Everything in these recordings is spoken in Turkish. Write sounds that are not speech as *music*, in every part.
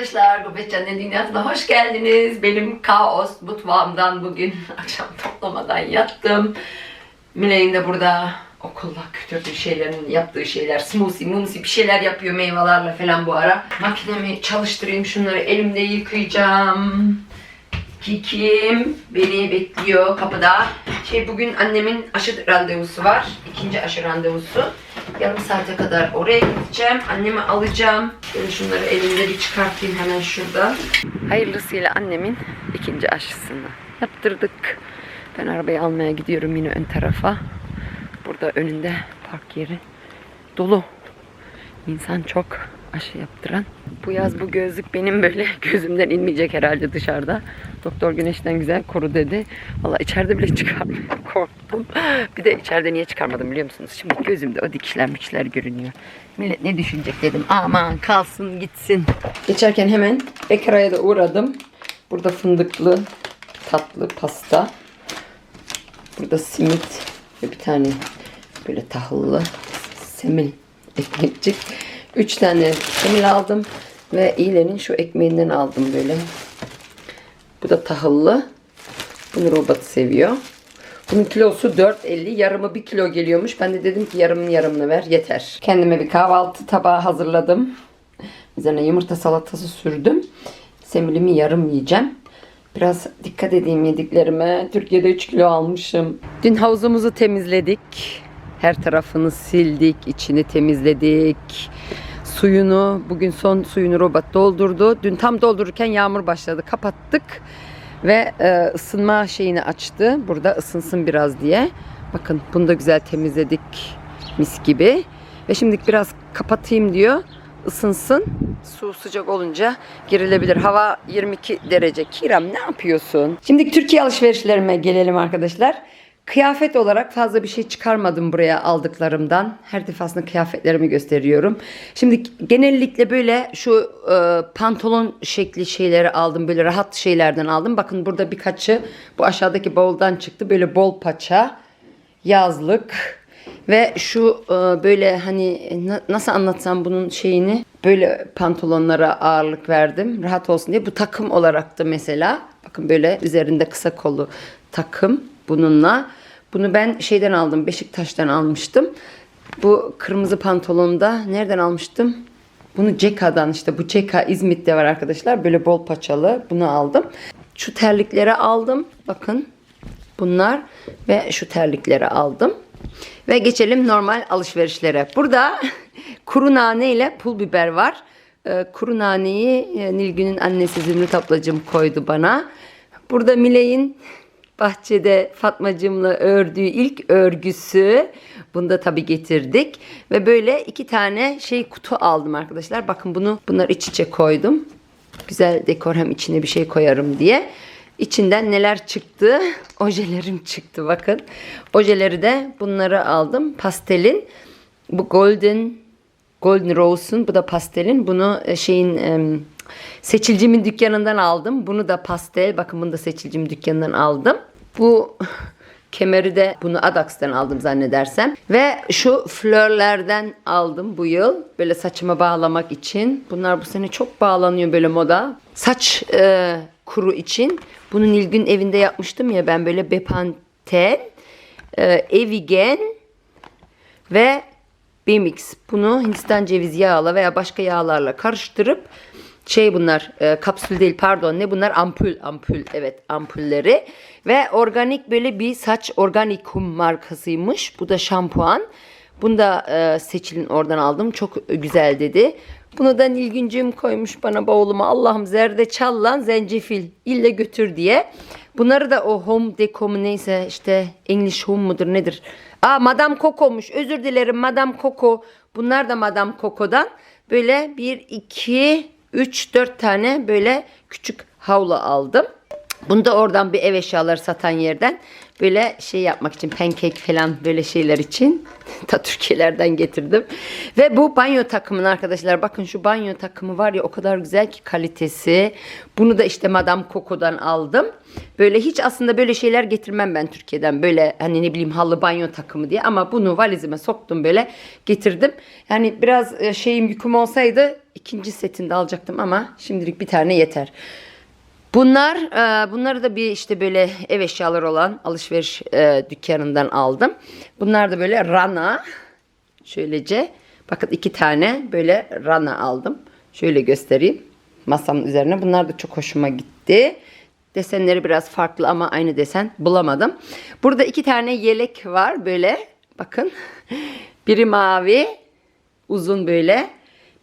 arkadaşlar, Gurbet Canlı Dünyası'na hoş geldiniz. Benim kaos mutfağımdan bugün *laughs* akşam toplamadan yattım. Miley'in de burada okulda götürdüğü şeylerin yaptığı şeyler, smoothie, mumsi bir şeyler yapıyor meyvelerle falan bu ara. Makinemi çalıştırayım şunları elimde yıkayacağım. Kikim beni bekliyor kapıda. Şey bugün annemin aşı randevusu var. İkinci aşı randevusu. Yarım saate kadar oraya gideceğim. Annemi alacağım. Böyle şunları elimde bir çıkartayım hemen şurada. Hayırlısıyla annemin ikinci aşısını yaptırdık. Ben arabayı almaya gidiyorum yine ön tarafa. Burada önünde park yeri dolu. İnsan çok aşı yaptıran. Bu yaz bu gözlük benim böyle *laughs* gözümden inmeyecek herhalde dışarıda. Doktor güneşten güzel koru dedi. Valla içeride bile çıkarmaya *laughs* korktum. Bir de içeride niye çıkarmadım biliyor musunuz? Şimdi gözümde o dikişler görünüyor. Millet ne düşünecek dedim. Aman kalsın gitsin. Geçerken hemen Bekara'ya da uğradım. Burada fındıklı tatlı pasta. Burada simit ve bir tane böyle tahıllı semil ekmekçik. Üç tane semil aldım ve iğlenin şu ekmeğinden aldım böyle. Bu da tahıllı. Bunu robot seviyor. Bunun kilosu 4.50. Yarımı 1 kilo geliyormuş. Ben de dedim ki yarımın yarımını ver yeter. Kendime bir kahvaltı tabağı hazırladım. Üzerine yumurta salatası sürdüm. Semilimi yarım yiyeceğim. Biraz dikkat edeyim yediklerime. Türkiye'de 3 kilo almışım. Dün havuzumuzu temizledik. Her tarafını sildik, içini temizledik. Suyunu, bugün son suyunu robot doldurdu. Dün tam doldururken yağmur başladı. Kapattık ve e, ısınma şeyini açtı. Burada ısınsın biraz diye. Bakın bunu da güzel temizledik mis gibi. Ve şimdi biraz kapatayım diyor. Isınsın. Su sıcak olunca girilebilir. Hava 22 derece. Kiram ne yapıyorsun? Şimdi Türkiye alışverişlerime gelelim arkadaşlar. Kıyafet olarak fazla bir şey çıkarmadım buraya aldıklarımdan. Her defasında kıyafetlerimi gösteriyorum. Şimdi genellikle böyle şu e, pantolon şekli şeyleri aldım. Böyle rahat şeylerden aldım. Bakın burada birkaçı bu aşağıdaki bavuldan çıktı. Böyle bol paça, yazlık ve şu e, böyle hani na- nasıl anlatsam bunun şeyini böyle pantolonlara ağırlık verdim. Rahat olsun diye. Bu takım olarak da mesela bakın böyle üzerinde kısa kollu takım bununla. Bunu ben şeyden aldım. Beşiktaş'tan almıştım. Bu kırmızı pantolonu da nereden almıştım? Bunu Ceka'dan işte bu Ceka İzmit'te var arkadaşlar. Böyle bol paçalı. Bunu aldım. Şu terlikleri aldım. Bakın bunlar ve şu terlikleri aldım. Ve geçelim normal alışverişlere. Burada *laughs* kuru nane ile pul biber var. Ee, kuru naneyi e, Nilgün'ün annesi Zümrüt ablacığım koydu bana. Burada Miley'in bahçede Fatmacığımla ördüğü ilk örgüsü. Bunu da tabii getirdik. Ve böyle iki tane şey kutu aldım arkadaşlar. Bakın bunu bunlar iç içe koydum. Güzel dekor hem içine bir şey koyarım diye. İçinden neler çıktı? *laughs* Ojelerim çıktı bakın. Ojeleri de bunları aldım. Pastelin. Bu golden Golden Rose'un bu da pastelin. Bunu e, şeyin seçilcimin dükkanından aldım. Bunu da pastel. Bakın bunu da seçilcimin dükkanından aldım. Bu kemeri de bunu Adax'tan aldım zannedersem. Ve şu flörlerden aldım bu yıl. Böyle saçıma bağlamak için. Bunlar bu sene çok bağlanıyor böyle moda. Saç e, kuru için. Bunu Nilgün evinde yapmıştım ya ben böyle Bepanthen, e, Evigen ve Bemix. Bunu Hindistan ceviz yağla veya başka yağlarla karıştırıp şey bunlar e, kapsül değil pardon ne bunlar ampul ampul evet ampulleri ve organik böyle bir saç organikum markasıymış. Bu da şampuan. Bunu da e, seçilin oradan aldım. Çok güzel dedi. Bunu da Nilgüncüğüm koymuş bana bavuluma. Allah'ım zerdeçal lan zencefil. İlle götür diye. Bunları da o home deco neyse işte English home mudur nedir? Aa Madame Coco'muş. Özür dilerim Madame Coco. Bunlar da Madame Coco'dan. Böyle bir iki 3-4 tane böyle küçük havlu aldım. Bunu da oradan bir ev eşyaları satan yerden böyle şey yapmak için pancake falan böyle şeyler için *laughs* ta Türkiye'lerden getirdim. Ve bu banyo takımını arkadaşlar bakın şu banyo takımı var ya o kadar güzel ki kalitesi. Bunu da işte Madame Coco'dan aldım. Böyle hiç aslında böyle şeyler getirmem ben Türkiye'den. Böyle hani ne bileyim halı banyo takımı diye ama bunu valizime soktum böyle getirdim. Yani biraz e, şeyim yüküm olsaydı ikinci setini alacaktım ama şimdilik bir tane yeter. Bunlar, e, bunları da bir işte böyle ev eşyaları olan alışveriş e, dükkanından aldım. Bunlar da böyle rana. Şöylece. Bakın iki tane böyle rana aldım. Şöyle göstereyim. Masamın üzerine. Bunlar da çok hoşuma gitti. Desenleri biraz farklı ama aynı desen bulamadım. Burada iki tane yelek var böyle. Bakın. *laughs* Biri mavi. Uzun böyle.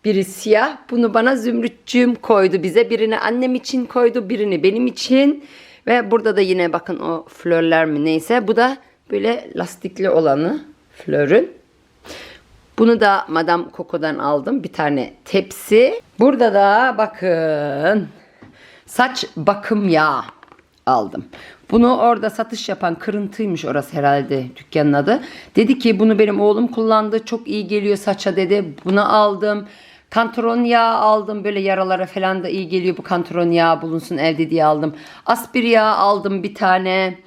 Biri siyah. Bunu bana Zümrütçüğüm koydu bize. Birini annem için koydu. Birini benim için. Ve burada da yine bakın o flörler mi neyse. Bu da böyle lastikli olanı flörün. Bunu da Madame Coco'dan aldım. Bir tane tepsi. Burada da bakın saç bakım yağı aldım. Bunu orada satış yapan kırıntıymış orası herhalde dükkanın adı. Dedi ki bunu benim oğlum kullandı. Çok iyi geliyor saça dedi. Bunu aldım. Kantron yağı aldım. Böyle yaralara falan da iyi geliyor bu kantron yağı bulunsun evde diye aldım. Aspir yağı aldım bir tane.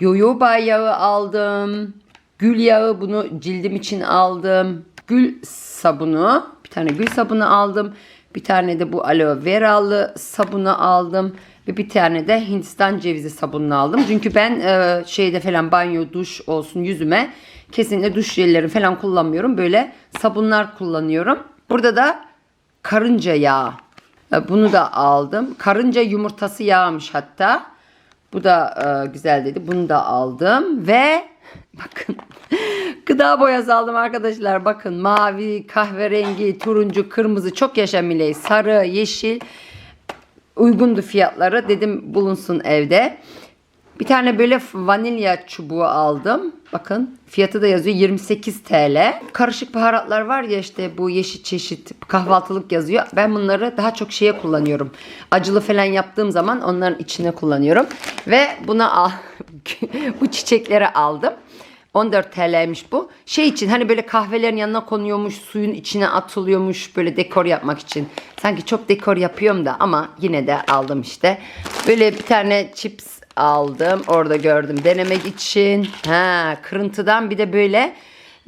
Yoyoba yağı aldım. Gül yağı bunu cildim için aldım. Gül sabunu. Bir tane gül sabunu aldım. Bir tane de bu aloe veralı sabunu aldım. Ve bir tane de Hindistan cevizi sabununu aldım. Çünkü ben e, şeyde falan banyo, duş olsun yüzüme kesinlikle duş jelleri falan kullanmıyorum. Böyle sabunlar kullanıyorum. Burada da karınca yağı. E, Bunu da aldım. Karınca yumurtası yağmış hatta. Bu da e, güzel dedi. Bunu da aldım ve *laughs* bakın gıda boyası aldım arkadaşlar. Bakın mavi, kahverengi, turuncu, kırmızı çok yaşa Miley. Sarı, yeşil uygundu fiyatları. Dedim bulunsun evde. Bir tane böyle vanilya çubuğu aldım. Bakın fiyatı da yazıyor 28 TL. Karışık baharatlar var ya işte bu yeşil çeşit kahvaltılık yazıyor. Ben bunları daha çok şeye kullanıyorum. Acılı falan yaptığım zaman onların içine kullanıyorum. Ve buna al *laughs* bu çiçekleri aldım. 14 TL'ymiş bu. Şey için hani böyle kahvelerin yanına konuyormuş, suyun içine atılıyormuş böyle dekor yapmak için. Sanki çok dekor yapıyorum da ama yine de aldım işte. Böyle bir tane chips aldım. Orada gördüm denemek için. Ha, kırıntıdan bir de böyle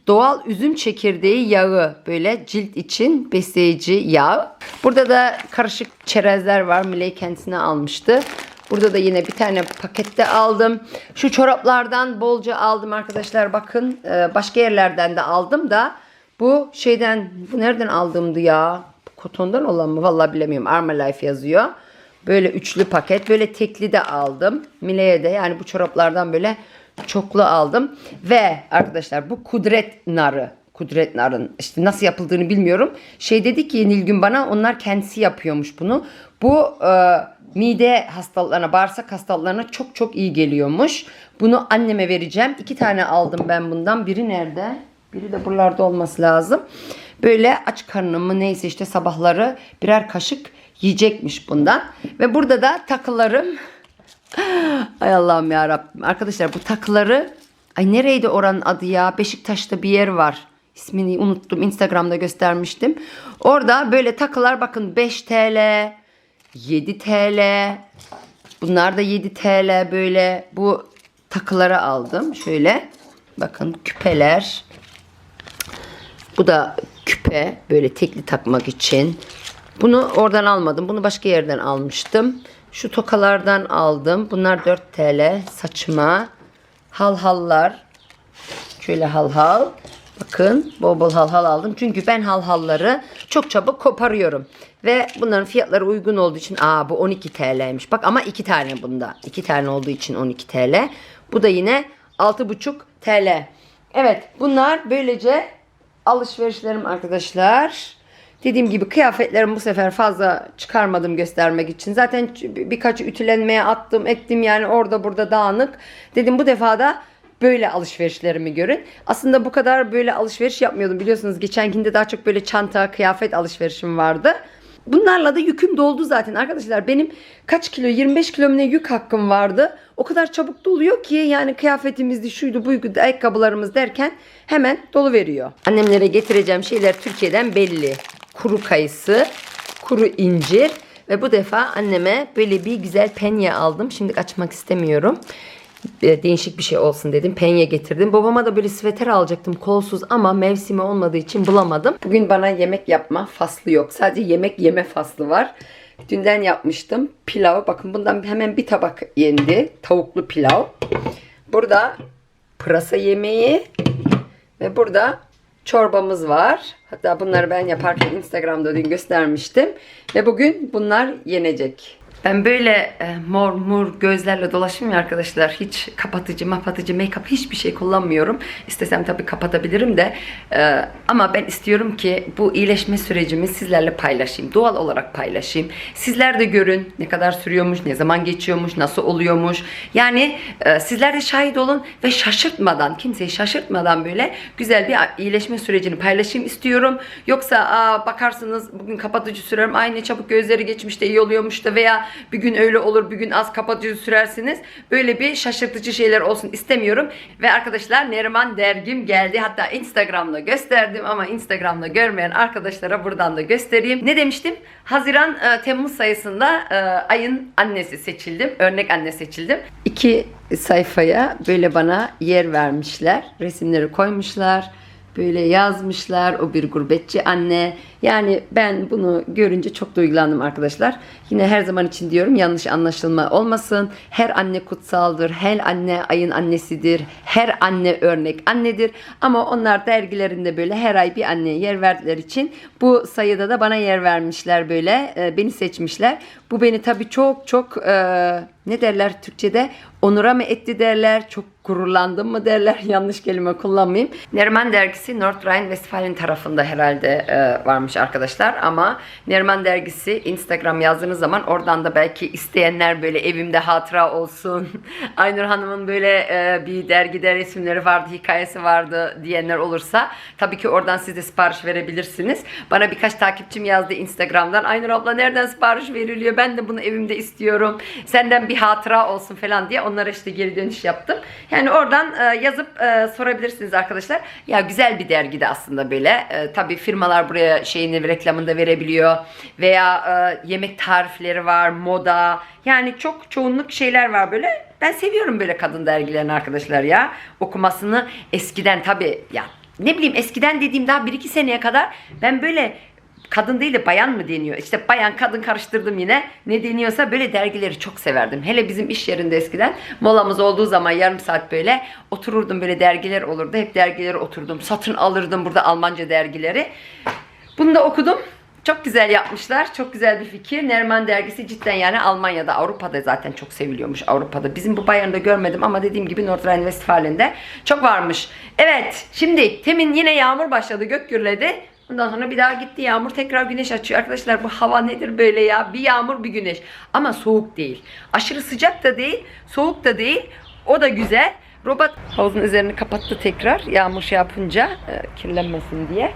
doğal üzüm çekirdeği yağı böyle cilt için besleyici yağ. Burada da karışık çerezler var. Miley kendisine almıştı. Burada da yine bir tane pakette aldım. Şu çoraplardan bolca aldım arkadaşlar. Bakın e, başka yerlerden de aldım da bu şeyden bu nereden aldımdı ya? Kotondan olan mı? Vallahi bilemiyorum. Armalife yazıyor. Böyle üçlü paket. Böyle tekli de aldım. Mile'ye de yani bu çoraplardan böyle çoklu aldım. Ve arkadaşlar bu kudret narı. Kudret narın işte nasıl yapıldığını bilmiyorum. Şey dedi ki Nilgün bana onlar kendisi yapıyormuş bunu. Bu e, mide hastalıklarına, bağırsak hastalıklarına çok çok iyi geliyormuş. Bunu anneme vereceğim. İki tane aldım ben bundan. Biri nerede? Biri de buralarda olması lazım. Böyle aç karnımı neyse işte sabahları birer kaşık yiyecekmiş bundan. Ve burada da takılarım. *gasps* Ay Allah'ım ya Rabbim. Arkadaşlar bu takıları ay nereydi oranın adı ya? Beşiktaş'ta bir yer var. İsmini unuttum. Instagram'da göstermiştim. Orada böyle takılar bakın 5 TL, 7 TL. Bunlar da 7 TL böyle bu takıları aldım. Şöyle bakın küpeler. Bu da küpe böyle tekli takmak için. Bunu oradan almadım. Bunu başka yerden almıştım. Şu tokalardan aldım. Bunlar 4 TL saçıma. Halhallar. Şöyle halhal. Bakın bol bol halhal aldım. Çünkü ben halhalları çok çabuk koparıyorum. Ve bunların fiyatları uygun olduğu için aa bu 12 TL'ymiş. Bak ama 2 tane bunda. 2 tane olduğu için 12 TL. Bu da yine 6,5 TL. Evet bunlar böylece alışverişlerim arkadaşlar. Dediğim gibi kıyafetlerimi bu sefer fazla çıkarmadım göstermek için. Zaten birkaç ütülenmeye attım ettim yani orada burada dağınık. Dedim bu defa da böyle alışverişlerimi görün. Aslında bu kadar böyle alışveriş yapmıyordum biliyorsunuz. Geçenkinde daha çok böyle çanta, kıyafet alışverişim vardı. Bunlarla da yüküm doldu zaten arkadaşlar. Benim kaç kilo 25 kilo mu ne yük hakkım vardı. O kadar çabuk doluyor ki yani kıyafetimizdi şuydu buydu ayakkabılarımız derken hemen dolu veriyor. Annemlere getireceğim şeyler Türkiye'den belli. Kuru kayısı, kuru incir ve bu defa anneme böyle bir güzel penye aldım. Şimdi açmak istemiyorum. E, Değişik bir şey olsun dedim. Penye getirdim. Babama da böyle sveter alacaktım kolsuz ama mevsimi olmadığı için bulamadım. Bugün bana yemek yapma faslı yok. Sadece yemek yeme faslı var. Dünden yapmıştım. Pilav. Bakın bundan hemen bir tabak yendi. Tavuklu pilav. Burada pırasa yemeği ve burada çorbamız var. Hatta bunları ben yaparken Instagram'da dün göstermiştim. Ve bugün bunlar yenecek. Ben böyle e, mor mur gözlerle dolaşım ya arkadaşlar. Hiç kapatıcı, mapatıcı, make-up hiçbir şey kullanmıyorum. İstesem tabii kapatabilirim de. E, ama ben istiyorum ki bu iyileşme sürecimi sizlerle paylaşayım. Doğal olarak paylaşayım. Sizler de görün ne kadar sürüyormuş, ne zaman geçiyormuş, nasıl oluyormuş. Yani e, sizler de şahit olun ve şaşırtmadan, kimseyi şaşırtmadan böyle güzel bir iyileşme sürecini paylaşayım istiyorum. Yoksa aa, bakarsınız bugün kapatıcı sürerim, ay ne çabuk gözleri geçmiş de iyi oluyormuş da veya bir gün öyle olur, bir gün az kapatıcı sürersiniz. Böyle bir şaşırtıcı şeyler olsun istemiyorum. Ve arkadaşlar Neriman dergim geldi. Hatta Instagram'da gösterdim ama Instagram'da görmeyen arkadaşlara buradan da göstereyim. Ne demiştim? Haziran e, Temmuz sayısında e, ayın annesi seçildim. Örnek anne seçildim. İki sayfaya böyle bana yer vermişler. Resimleri koymuşlar. Böyle yazmışlar o bir gurbetçi anne. Yani ben bunu görünce çok duygulandım arkadaşlar. Yine her zaman için diyorum yanlış anlaşılma olmasın. Her anne kutsaldır. Her anne ayın annesidir. Her anne örnek annedir. Ama onlar dergilerinde böyle her ay bir anneye yer verdiler için bu sayıda da bana yer vermişler böyle. e, beni seçmişler. Bu beni tabii çok çok e, ne derler Türkçe'de onura mı etti derler. Çok gururlandım mı derler. *laughs* Yanlış kelime kullanmayayım. Neriman dergisi North Rhine-Westfalen tarafında herhalde e, varmış arkadaşlar. Ama Neriman dergisi Instagram yazdığınız zaman oradan da belki isteyenler böyle evimde hatıra olsun. *laughs* Aynur Hanım'ın böyle e, bir dergide resimleri vardı, hikayesi vardı diyenler olursa tabii ki oradan siz de sipariş verebilirsiniz. Bana birkaç takipçim yazdı Instagram'dan. Aynur abla nereden sipariş veriliyor? Ben de bunu evimde istiyorum. Senden bir hatıra olsun falan diye onlara işte geri dönüş yaptım. Yani oradan e, yazıp e, sorabilirsiniz arkadaşlar. Ya güzel bir dergide aslında böyle. E, tabii firmalar buraya şeyini reklamında verebiliyor. Veya yemek tarifleri var, moda. Yani çok çoğunluk şeyler var böyle. Ben seviyorum böyle kadın dergilerini arkadaşlar ya. Okumasını eskiden tabii ya ne bileyim eskiden dediğim daha 1-2 seneye kadar ben böyle kadın değil de bayan mı deniyor? İşte bayan kadın karıştırdım yine. Ne deniyorsa böyle dergileri çok severdim. Hele bizim iş yerinde eskiden molamız olduğu zaman yarım saat böyle otururdum böyle dergiler olurdu. Hep dergileri oturdum. Satın alırdım burada Almanca dergileri. Bunu da okudum. Çok güzel yapmışlar. Çok güzel bir fikir. Nerman dergisi cidden yani Almanya'da, Avrupa'da zaten çok seviliyormuş Avrupa'da. Bizim bu Bayern'de görmedim ama dediğim gibi North Rhine-Westfalen'de çok varmış. Evet, şimdi temin yine yağmur başladı, gök gürledi. Ondan sonra bir daha gitti yağmur tekrar güneş açıyor. Arkadaşlar bu hava nedir böyle ya? Bir yağmur bir güneş. Ama soğuk değil. Aşırı sıcak da değil, soğuk da değil. O da güzel. Robot havuzun üzerini kapattı tekrar yağmur şey yapınca e, kirlenmesin diye.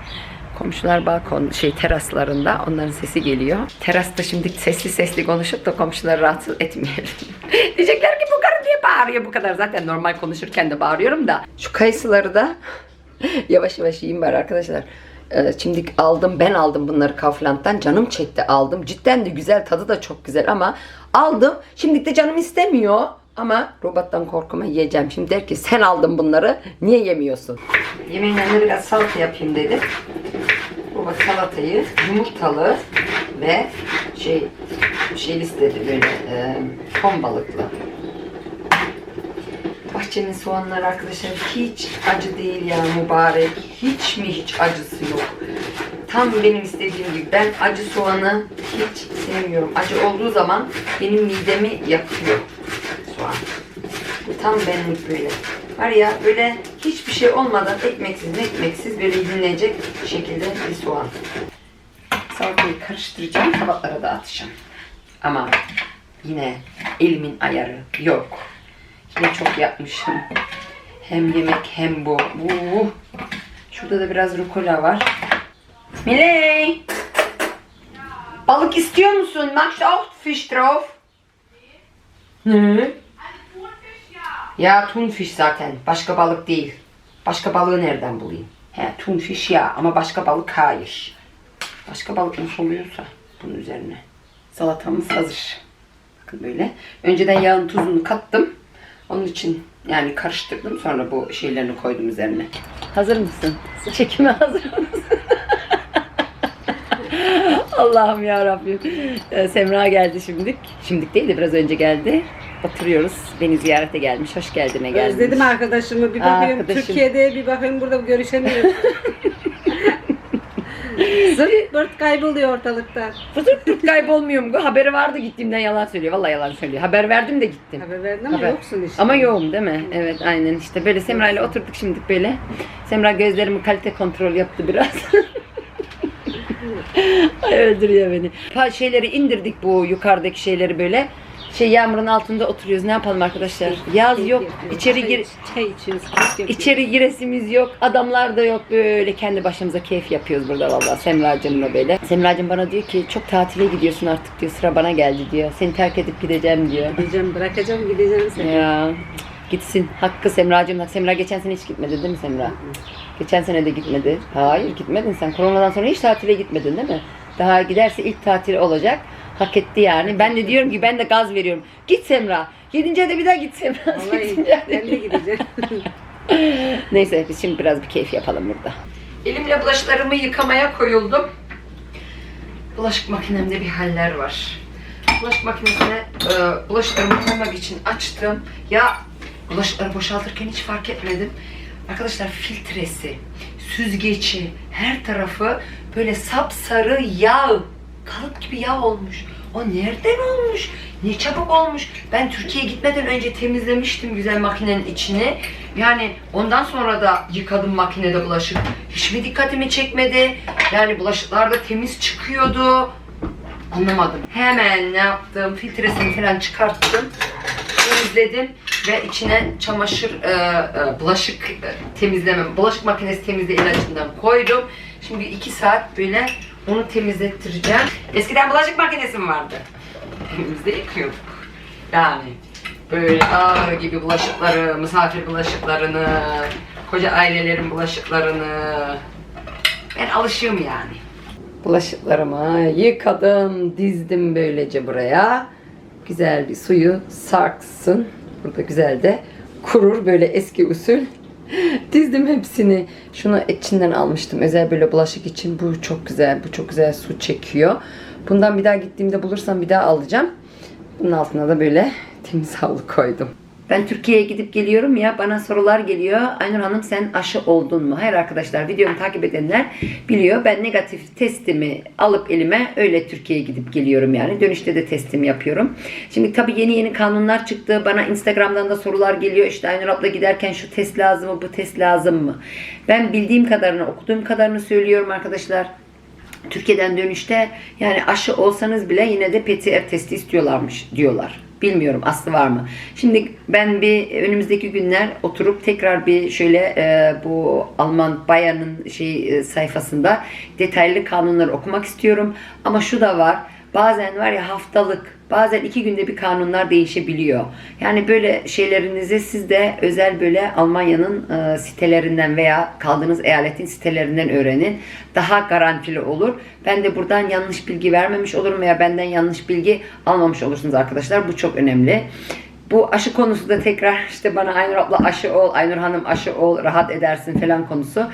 Komşular balkon şey teraslarında onların sesi geliyor. Terasta şimdi sesli sesli konuşup da komşuları rahatsız etmeyelim. *laughs* Diyecekler ki bu karı niye bağırıyor bu kadar? Zaten normal konuşurken de bağırıyorum da. Şu kayısıları da *laughs* yavaş yavaş yiyeyim bari arkadaşlar. Ee, Şimdi aldım ben aldım bunları Kaufland'dan. Canım çekti aldım. Cidden de güzel tadı da çok güzel ama aldım. Şimdi de canım istemiyor ama robottan korkuma yiyeceğim. Şimdi der ki sen aldın bunları niye yemiyorsun? Yemeğin yanına biraz salata yapayım dedi robot salatayı yumurtalı ve şey şey istedi böyle e, ton balıklı Bahçenin soğanları arkadaşlar hiç acı değil ya mübarek. Hiç mi hiç acısı yok. Tam benim istediğim gibi. Ben acı soğanı hiç sevmiyorum. Acı olduğu zaman benim midemi yakıyor soğan. Bu tam benlik böyle. Var ya böyle hiçbir şey olmadan ekmeksiz ekmeksiz böyle yenilecek şekilde bir soğan. Salatayı karıştıracağım. Tabaklara dağıtacağım. Ama yine elimin ayarı yok. Yine çok yapmışım. Hem yemek hem bu. Uh. Şurada da biraz rukola var. Miley! Balık istiyor musun? Magst auch Fisch drauf? Ne? Ya Thunfisch zaten. Başka balık değil. Başka balığı nereden bulayım? He Thunfisch ya ama başka balık hayır. Başka balık nasıl oluyorsa bunun üzerine. Salatamız hazır. Bakın böyle. Önceden yağın tuzunu kattım. Onun için yani karıştırdım. Sonra bu şeylerini koydum üzerine. Hazır mısın? Çekime hazır mısın? *laughs* Allah'ım ya Rabbim. Ee, Semra geldi şimdilik. Şimdilik değil de biraz önce geldi. Oturuyoruz. Beni ziyarete gelmiş. Hoş geldine gelmiş. Özledim arkadaşımı. Bir bakıyorum Arkadaşım. Türkiye'de bir bakıyorum burada görüşemiyoruz. *laughs* Zırt pırt kayboluyor ortalıktan. Fısır Türk kaybolmuyor mu? Haberi vardı gittiğimden yalan söylüyor. Vallahi yalan söylüyor. Haber verdim de gittim. Haber verdin ama Haber. yoksun işte. Ama yoğum değil mi? Evet aynen işte böyle Semra ile oturduk şimdi böyle. Semra gözlerimi kalite kontrol yaptı biraz. *laughs* Ay öldürüyor beni. Pa şeyleri indirdik bu yukarıdaki şeyleri böyle. Şey yağmurun altında oturuyoruz. Ne yapalım arkadaşlar? Yaz Keyif yok. İçeri gir Çay içiyoruz. keyif yapıyoruz. İçeri giresimiz yok. Adamlar da yok. Böyle kendi başımıza keyif yapıyoruz burada vallahi Semracığımla böyle. Semracığım bana diyor ki çok tatile gidiyorsun artık diyor. Sıra bana geldi diyor. Seni terk edip gideceğim diyor. Gideceğim bırakacağım gideceğim seni. Ya gitsin. Hakkı Semracığım. Semra geçen sene hiç gitmedi değil mi Semra? Geçen sene de gitmedi. Hayır gitmedin sen. Koronadan sonra hiç tatile gitmedin değil mi? Daha giderse ilk tatil olacak. Hak etti yani. Ben de diyorum ki ben de gaz veriyorum. Git Semra. Yedinci ayda bir daha git Semra. Vallahi *laughs* Sekizinci ben de gideceğim. *laughs* Neyse biz şimdi biraz bir keyif yapalım burada. Elimle bulaşıklarımı yıkamaya koyuldum. Bulaşık makinemde bir haller var. Bulaşık makinesine e, bulaşıklarımı koymak için açtım. Ya bulaşıkları boşaltırken hiç fark etmedim. Arkadaşlar filtresi, süzgeci, her tarafı böyle sapsarı yağ, kalıp gibi yağ olmuş. O nereden olmuş? Ne çabuk olmuş. Ben Türkiye'ye gitmeden önce temizlemiştim güzel makinenin içini. Yani ondan sonra da yıkadım makinede bulaşık. Hiç mi dikkatimi çekmedi? Yani bulaşıklar da temiz çıkıyordu. Anlamadım. Hemen ne yaptım? Filtresini falan çıkarttım. Temizledim ve içine çamaşır, e, e, bulaşık e, temizleme, bulaşık makinesi temizle ilacından koydum. Şimdi iki saat böyle onu temizlettireceğim. Eskiden bulaşık makinesi mi vardı? Evimizde yıkıyorduk. Yani böyle ağ gibi bulaşıkları, misafir bulaşıklarını, koca ailelerin bulaşıklarını ben alışığım yani. Bulaşıklarımı yıkadım, dizdim böylece buraya. Güzel bir suyu sarksın. Burada güzel de kurur böyle eski usul. *laughs* Dizdim hepsini. Şunu içinden almıştım. Özel böyle bulaşık için. Bu çok güzel. Bu çok güzel su çekiyor. Bundan bir daha gittiğimde bulursam bir daha alacağım. Bunun altına da böyle *laughs* temiz havlu koydum. Ben Türkiye'ye gidip geliyorum ya bana sorular geliyor. Aynur Hanım sen aşı oldun mu? Hayır arkadaşlar videomu takip edenler biliyor. Ben negatif testimi alıp elime öyle Türkiye'ye gidip geliyorum yani. Dönüşte de testimi yapıyorum. Şimdi tabii yeni yeni kanunlar çıktı. Bana Instagram'dan da sorular geliyor. İşte Aynur abla giderken şu test lazım mı bu test lazım mı? Ben bildiğim kadarını okuduğum kadarını söylüyorum arkadaşlar. Türkiye'den dönüşte yani aşı olsanız bile yine de PCR testi istiyorlarmış diyorlar. Bilmiyorum aslı var mı? Şimdi ben bir önümüzdeki günler oturup tekrar bir şöyle e, bu Alman Bayern'ın şey e, sayfasında detaylı kanunları okumak istiyorum. Ama şu da var. Bazen var ya haftalık, bazen iki günde bir kanunlar değişebiliyor. Yani böyle şeylerinizi siz de özel böyle Almanya'nın e, sitelerinden veya kaldığınız eyaletin sitelerinden öğrenin. Daha garantili olur. Ben de buradan yanlış bilgi vermemiş olurum veya benden yanlış bilgi almamış olursunuz arkadaşlar. Bu çok önemli. Bu aşı konusu da tekrar işte bana Aynur abla aşı ol, Aynur Hanım aşı ol, rahat edersin falan konusu.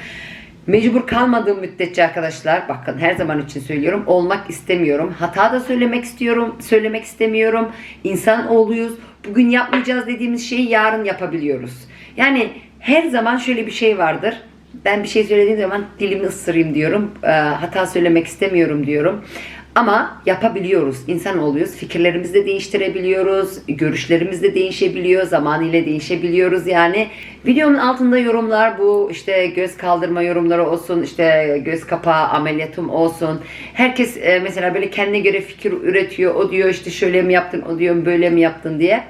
Mecbur kalmadığım müddetçe arkadaşlar bakın her zaman için söylüyorum olmak istemiyorum. Hata da söylemek istiyorum, söylemek istemiyorum. İnsan oğluyuz. Bugün yapmayacağız dediğimiz şeyi yarın yapabiliyoruz. Yani her zaman şöyle bir şey vardır. Ben bir şey söylediğim zaman dilimi ısırayım diyorum. Hata söylemek istemiyorum diyorum. Ama yapabiliyoruz. İnsan oluyoruz. Fikirlerimizi de değiştirebiliyoruz. Görüşlerimiz de değişebiliyor. Zaman ile değişebiliyoruz yani. Videomun altında yorumlar bu işte göz kaldırma yorumları olsun. işte göz kapağı ameliyatım olsun. Herkes e, mesela böyle kendine göre fikir üretiyor. O diyor işte şöyle mi yaptın, o diyor böyle mi yaptın diye.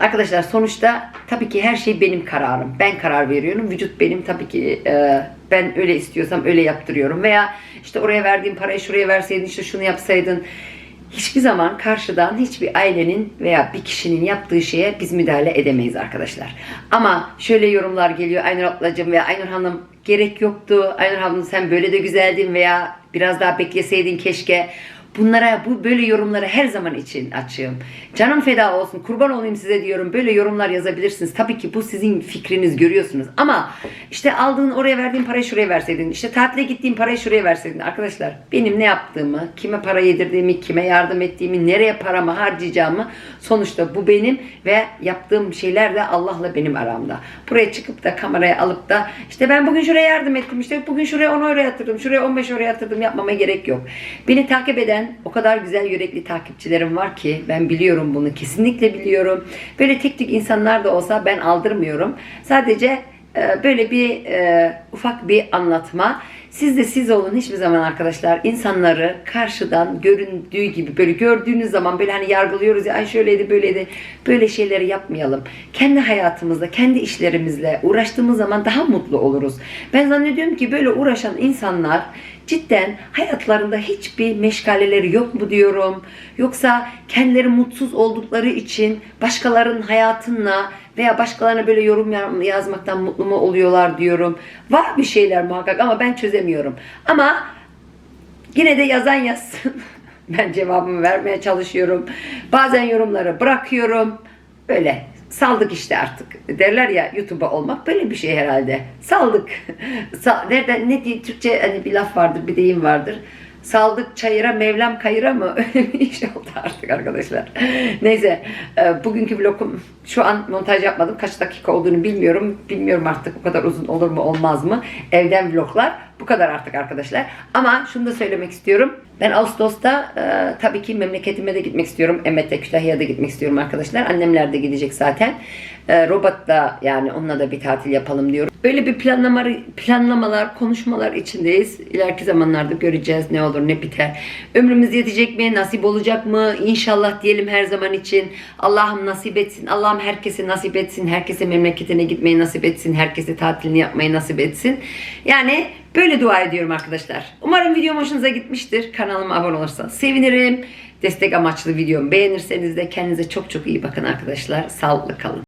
Arkadaşlar sonuçta tabii ki her şey benim kararım. Ben karar veriyorum. Vücut benim tabii ki e, Ben öyle istiyorsam öyle yaptırıyorum. Veya işte oraya verdiğin parayı şuraya verseydin işte şunu yapsaydın. Hiçbir zaman karşıdan hiçbir ailenin veya bir kişinin yaptığı şeye biz müdahale edemeyiz arkadaşlar. Ama şöyle yorumlar geliyor Aynur ablacığım veya Aynur Hanım gerek yoktu. Aynur Hanım sen böyle de güzeldin veya biraz daha bekleseydin keşke. Bunlara bu böyle yorumları her zaman için açığım. Canım feda olsun. Kurban olayım size diyorum. Böyle yorumlar yazabilirsiniz. Tabii ki bu sizin fikriniz görüyorsunuz. Ama işte aldığın oraya verdiğin parayı şuraya verseydin. işte tatile gittiğin parayı şuraya verseydin. Arkadaşlar benim ne yaptığımı, kime para yedirdiğimi, kime yardım ettiğimi, nereye paramı harcayacağımı sonuçta bu benim ve yaptığım şeyler de Allah'la benim aramda. Buraya çıkıp da kameraya alıp da işte ben bugün şuraya yardım ettim. işte bugün şuraya 10 euro yatırdım. Şuraya 15 euro yatırdım yapmama gerek yok. Beni takip eden o kadar güzel yürekli takipçilerim var ki ben biliyorum bunu. Kesinlikle biliyorum. Böyle tek tük insanlar da olsa ben aldırmıyorum. Sadece e, böyle bir e, ufak bir anlatma. Siz de siz olun hiçbir zaman arkadaşlar insanları karşıdan göründüğü gibi böyle gördüğünüz zaman böyle hani yargılıyoruz ya ay şöyleydi böyleydi böyle şeyleri yapmayalım. Kendi hayatımızda kendi işlerimizle uğraştığımız zaman daha mutlu oluruz. Ben zannediyorum ki böyle uğraşan insanlar cidden hayatlarında hiçbir meşgaleleri yok mu diyorum. Yoksa kendileri mutsuz oldukları için başkalarının hayatınla veya başkalarına böyle yorum ya- yazmaktan mutlu mu oluyorlar diyorum. Var bir şeyler muhakkak ama ben çözemiyorum. Ama yine de yazan yazsın. *laughs* ben cevabımı vermeye çalışıyorum. Bazen yorumları bırakıyorum. Böyle saldık işte artık. Derler ya YouTube'a olmak böyle bir şey herhalde. Saldık. *laughs* Sa- Nereden ne diye Türkçe hani bir laf vardır, bir deyim vardır. Saldık çayıra Mevlam kayıra mı? Öyle *laughs* bir iş oldu artık arkadaşlar. *laughs* Neyse e, bugünkü vlogum şu an montaj yapmadım. Kaç dakika olduğunu bilmiyorum. Bilmiyorum artık o kadar uzun olur mu olmaz mı? Evden vloglar bu kadar artık arkadaşlar. Ama şunu da söylemek istiyorum. Ben Ağustos'ta e, tabii ki memleketime de gitmek istiyorum. Emet'e, Kütahya'ya da gitmek istiyorum arkadaşlar. Annemler de gidecek zaten. E, Robot da yani onunla da bir tatil yapalım diyorum. Böyle bir planlama, planlamalar, konuşmalar içindeyiz. İleriki zamanlarda göreceğiz ne olur ne biter. Ömrümüz yetecek mi? Nasip olacak mı? İnşallah diyelim her zaman için. Allah'ım nasip etsin. Allah'ım herkese nasip etsin. Herkese memleketine gitmeyi nasip etsin. Herkese tatilini yapmayı nasip etsin. Yani böyle dua ediyorum arkadaşlar. Umarım videom hoşunuza gitmiştir. Kanalıma abone olursanız sevinirim. Destek amaçlı videomu beğenirseniz de kendinize çok çok iyi bakın arkadaşlar. Sağlıklı kalın.